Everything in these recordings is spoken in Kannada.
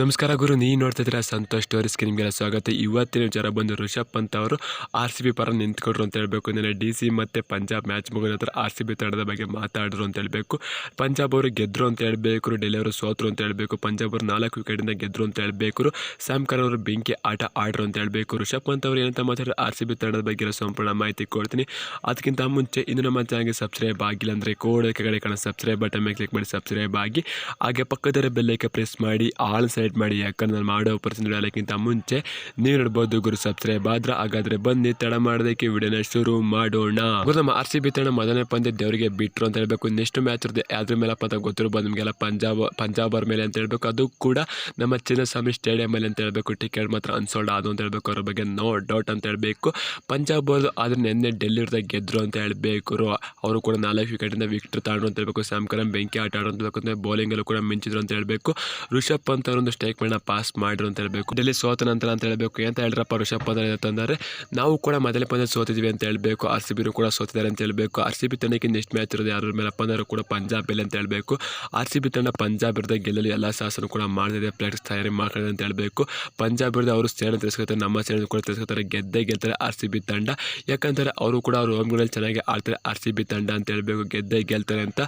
ನಮಸ್ಕಾರ ಗುರು, ನೀವು ನೋಡ್ತಾ ಇದ್ದೀರಾ ಸಂತೋಷ್ ಸ್ಟೋರೀಸ್ಗೆ ನಿಮಗೆಲ್ಲ ಸ್ವಾಗತ. ಇವತ್ತಿನ ವಿಚಾರ ಬಂದು ರಿಷಬ್ ಪಂತ್ ಅವರು ಆರ್ ಸಿ ಬಿ ಪರ ನಿಂತ್ಕೊಂಡ್ರು ಅಂತ ಹೇಳಬೇಕು. ನಿನ್ನೆ ಡಿ ಸಿ ಮತ್ತು ಪಂಜಾಬ್ ಮ್ಯಾಚ್ ಮುಗಿದ ನಂತರ ಆರ್ ಸಿ ಬಿ ತಂಡದ ಬಗ್ಗೆ ಮಾತಾಡಿದ್ರು ಅಂತ ಹೇಳಬೇಕು. ಪಂಜಾಬ್ ಅವರು ಗೆದ್ದರು ಅಂತ ಹೇಳಬೇಕು ಡೆಲ್ಲಿ ಅವರು ಸೋತರು ಅಂತ ಹೇಳಬೇಕು. ಪಂಜಾಬ್ ಅವರು ನಾಲ್ಕು ವಿಕೆಟಿಂದ ಗೆದ್ದರು ಅಂತ ಹೇಳಬೇಕು ಸ್ಯಾಮ್ ಕರ್ ಅವರು ಬೆಂಕಿ ಆಟ ಆಡ್ರು ಅಂತ ಹೇಳಬೇಕು ರಿಷಬ್ ಪಂತ್ ಅವರು ಏನಂತ ಮಾತಾಡಿದ್ರೆ, ಆರ್ ಸಿ ಬಿ ತಂಡದ ಬಗ್ಗೆ ಸಂಪೂರ್ಣ ಮಾಹಿತಿ ಕೊಡ್ತೀನಿ. ಅದಕ್ಕಿಂತ ಮುಂಚೆ ಇನ್ನು ನಮ್ಮ ಚಾನಲ್ಗೆ ಸಬ್ಸ್ಕ್ರೈಬ್ ಆಗಿಲ್ಲ ಅಂದರೆ ಕೋಡಕ್ಕೆ ಕಡೆ ಕಾಣೋ ಸಬ್ಸ್ಕ್ರೈಬ್ ಬಟನ್ ಮೇಲೆ ಕ್ಲಿಕ್ ಮಾಡಿ ಸಬ್ಸ್ಕ್ರೈಬ್ ಆಗಿ. ಹಾಗೆ ಪಕ್ಕದ ಬೆಲ್ಲೈಕೆ ಪ್ರೆಸ್ ಮಾಡಿ, ಆಲ್ ಸೆಲೆಕ್ಟ್ ಮಾಡಿ ಯಾಕಂದ್ರೆ ನಾನು ಮಾಡೋ ಹೇಳೋಕ್ಕಿಂತ ಮುಂಚೆ ನೀವು ನೋಡ್ಬೋದು ಗುರು ಸಬ್ಸ್ಕ್ರೈಬ್ ಆದ್ರೆ ಹಾಗಾದ್ರೆ ಬನ್ನಿ ತಡ ಮಾಡೋದಕ್ಕೆ ವಿಡಿಯೋನ ಶುರು ಮಾಡೋಣ. ಗುರು ನಮ್ಮ ಆರ್ ಸಿ ಬಿ ತಂಡ ಮೊದಲನೇ ಪಂದ್ಯ ದೇವರಿಗೆ ಬಿಟ್ರು ಅಂತ ಹೇಳ್ಬೇಕು. ನೆಕ್ಸ್ಟ್ ಮ್ಯಾಚ್ ಇರುತ್ತೆ ಮೇಲೆ ಮೇಲಪ್ಪ ಅಂತ ಗೊತ್ತಿರ್ಬೋದು. ನಿಮಗೆಲ್ಲ ಪಂಜಾಬ್ ಪಂಜಾಬ್ ಅವ್ರ ಮೇಲೆ ಅಂತ ಹೇಳ್ಬೇಕು. ಅದು ಕೂಡ ನಮ್ಮ ಚಿನ್ನಸ್ವಾಮಿ ಸ್ಟೇಡಿಯಂ ಮೇಲೆ ಅಂತ ಹೇಳ್ಬೇಕು. ಟಿಕೆಟ್ ಮಾತ್ರ ಅನ್ಸೋಲ್ಡ್ ಅದು ಅಂತ ಹೇಳ್ಬೇಕು. ಅವ್ರ ಬಗ್ಗೆ ನೋ ಡೌಟ್ ಅಂತ ಹೇಳ್ಬೇಕು. ಪಂಜಾಬ್ ಅವರು ಆದ್ರೆ ನಿನ್ನೆ ಡೆಲ್ಲಿ ಗೆದ್ರು ಅಂತ ಹೇಳ್ಬೇಕು. ಅವರು ಕೂಡ ನಾಲ್ಕು ವಿಕೆಟಿಂದ ವಿಕೆಟ್ ತಾಡು ಅಂತ ಹೇಳ್ಬೇಕು. ಸ್ಯಾಮ್ ಕರಂ ಬೆಂಕಿ ಆಟ ಆಡೋ ಅಂತ ಹೇಳ್ಬೇಕು. ಬೌಲಿಂಗಲ್ಲೂ ಕೂಡ ಮಿಂಚಿದ್ರು ಅಂತ ಹೇಳ್ಬೇಕು. ಋಷಭ್ ಪಂತ್ ಅವರೊಂದು ಸ್ಟೇಕ್ಮೆಂಟ್ನ ಪಾಸ್ ಮಾಡಿರು ಅಂತ ಹೇಳಬೇಕು. ಡೆಲ್ಲಿ ಸೋತ ನಂತರ ಅಂತ ಹೇಳಬೇಕು. ಅಂತ ಹೇಳಿದ್ರಪ್ಪ ರಿಷಬ್ ಪಂತ್ ಅಂತಂದರೆ, ನಾವು ಕೂಡ ಮೊದಲೇ ಪಂದ್ಯ ಸೋತಿದ್ವಿ ಅಂತ ಹೇಳಬೇಕು. ಆರ್ ಸಿ ಬಿರು ಕೂಡ ಸೋತಿದ್ದಾರೆ ಅಂತ ಹೇಳಬೇಕು. ಆರ್ ಸಿ ಬಿ ತಂಡಕ್ಕೆ ನೆಕ್ಸ್ಟ್ ಮ್ಯಾಚ್ ಇರೋದು ಯಾರ? ಮೇಲೆ ಅಂದ್ರೆ ಕೂಡ ಪಂಜಾಬ್ ಮೇಲೆ ಅಂತ ಹೇಳಬೇಕು. ಆರ್ ಸಿ ಬಿ ತಂಡ ಪಂಜಾಬ್ ಇರದ ಗೆಲ್ಲಲು ಎಲ್ಲ ಸಾಹಸನೂ ಕೂಡ ಮಾಡಿದೆ ಪ್ಲೇಟ್ಸ್ ತಯಾರಿ ಮಾಡ್ಕೊಂಡಿದೆ ಅಂತ ಹೇಳಬೇಕು. ಪಂಜಾಬ್ ಇರದ ಅವರು ಸೇನೆ ತಿರ್ಸ್ಕೊತಾರೆ. ನಮ್ಮ ಸೇನೆ ಕೂಡ ತಿರ್ಸ್ಕೊತಾರೆ. ಗೆದ್ದೆ ಗೆಲ್ತಾರೆ ಆರ್ ಸಿ ಬಿ ತಂಡ. ಯಾಕಂದರೆ ಅವರು ಕೂಡ ಅವ್ರ ಹೋಮ್ಗಳಲ್ಲಿ ಚೆನ್ನಾಗಿ ಆಡ್ತಾರೆ ಆರ್ ಸಿ ಬಿ ತಂಡ ಅಂತ ಹೇಳಬೇಕು. ಗೆದ್ದೆ ಗೆಲ್ತಾರೆ ಅಂತ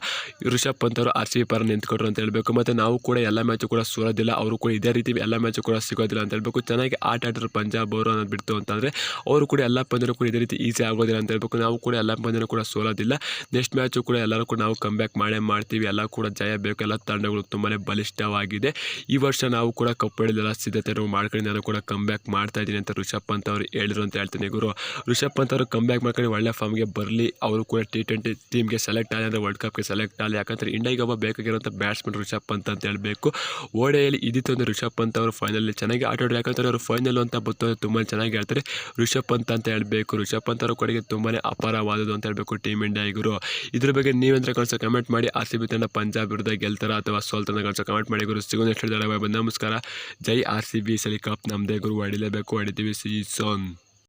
ಋಷಭ್ ಪಂತ್ ಅವರು ಆರ್ ಸಿ ಬಿ ಪರ ನಿಂತ್ಕೊಟ್ರು ಅಂತ ಹೇಳಬೇಕು. ಮತ್ತು ನಾವು ಕೂಡ ಎಲ್ಲ ಮ್ಯಾಚು ಕೂಡ ಸೋಲೋದಿಲ್ಲ ಅವರು ಕೂಡ ಇದೇ ರೀತಿ ಎಲ್ಲ ಮ್ಯಾಚು ಕೂಡ ಸಿಗೋದಿಲ್ಲ ಅಂತ ಹೇಳ್ಬೇಕು. ಚೆನ್ನಾಗಿ ಆಟ ಆಡಿದ್ರು ಪಂಜಾಬ್ ಅವರು ಅನ್ನೋದು ಬಿಡ್ತು ಅಂತಂದರೆ, ಅವರು ಕೂಡ ಎಲ್ಲ ಪಂದ್ಯನೂ ಕೂಡ ಇದೇ ರೀತಿ ಈಸಿ ಆಗೋದಿಲ್ಲ ಅಂತ ಹೇಳ್ಬೇಕು. ನಾವು ಕೂಡ ಎಲ್ಲ ಪಂದ್ಯನೂ ಕೂಡ ಸೋಲೋದಿಲ್ಲ. ನೆಕ್ಸ್ಟ್ ಮ್ಯಾಚು ಕೂಡ ಎಲ್ಲರೂ ಕೂಡ ನಾವು ಕಮ್ ಬ್ಯಾಕ್ ಮಾಡೇ ಮಾಡ್ತೀವಿ. ಎಲ್ಲ ಕೂಡ ಜಯ ಬೇಕು. ಎಲ್ಲ ತಂಡಗಳು ತುಂಬಾ ಬಲಿಷ್ಠವಾಗಿದೆ. ಈ ವರ್ಷ ನಾವು ಕೂಡ ಕಪ್ ಹೇಳಿದೆಲ್ಲ ಸಿದ್ಧತೆ ಮಾಡ್ಕೊಂಡು ನಾನು ಕೂಡ ಕಮ್ ಬ್ಯಾಕ್ ಮಾಡ್ತಾ ಇದ್ದೀನಿ ಅಂತ ಋಷಭ್ ಪಂತ್ ಅವರು ಹೇಳಿದ್ರು ಅಂತ ಹೇಳ್ತೀನಿ ಗುರು. ಋಷಭ್ ಪಂತ್ ಅವರು ಕಮ್ ಬ್ಯಾಕ್ ಮಾಡ್ಕೊಂಡು ಒಳ್ಳೆ ಫಾರ್ಮ್ಗೆ ಬರಲಿ. ಅವರು ಕೂಡ ಟಿ ಟ್ವೆಂಟಿ ಟೀಮ್ಗೆ ಸೆಲೆಕ್ಟ್ ಆಗಲಿ ಅಂದರೆ ವರ್ಲ್ಡ್ ಕಪ್ಗೆ ಸೆಲೆಕ್ಟ್ ಆಗಲಿ. ಯಾಕಂದರೆ ಇಂಡಿಯಾಗೆ ಒಬ್ಬ ಬೇಕಾಗಿರುವಂಥ ಬ್ಯಾಟ್ಸ್ಮನ್ ಋಷಭ್ ಪಂತ್ ಅಂತ ಹೇಳಬೇಕು. ಓಡೆಯಲ್ಲಿ ಇದ್ದಿತ್ತು ಅಂದರೆ ರಿಷಬ್ ಪಂತ್ ಅವರು ಫೈನಲ್ ಚೆನ್ನಾಗಿ ಆಟ ಆಡೋರು ಯಾಕಂದರೆ ಅವರು ಫೈನಲ್ ಅಂತ ಗೊತ್ತು ತುಂಬ ಚೆನ್ನಾಗಿ ಹೇಳ್ತಾರೆ. ರಿಷಬ್ ಪಂತ್ ಅಂತ ಹೇಳಬೇಕು. ರಿಷಬ್ ಪಂತ್ ಅವರ ಕೊಡುಗೆ ತುಂಬಾ ಅಪಾರವಾದದ್ದು ಅಂತ ಹೇಳಬೇಕು ಟೀಮ್ ಇಂಡಿಯಾ ಗುರು ಇದ್ರ ಬಗ್ಗೆ ನೀವೇಂದ್ರೆ ಕಳಿಸೋ ಕಮೆಂಟ್ ಮಾಡಿ. ಆರ್ ಸಿ ಬಿ ತಂಡ ಪಂಜಾಬ್ ವಿರುದ್ಧ ಗೆಲ್ತಾರ ಅಥವಾ ಸೋಲ್ತಾರ ಕಳಿಸೋ ಕಮೆಂಟ್ ಮಾಡಿ ಗುರು. ಸಿಗೋ ನೆಕ್ಸ್ಟ್ ನಮಸ್ಕಾರ. ಜೈ ಆರ್ ಸಿ ಬಿ ಸಲಿ ಕಪ್ ನಮ್ಮದೇ ಗುರು. ಹೊಡಿಲೇಬೇಕು ಹೊಡಿತೀವಿ ಸಿ ಸೋನ್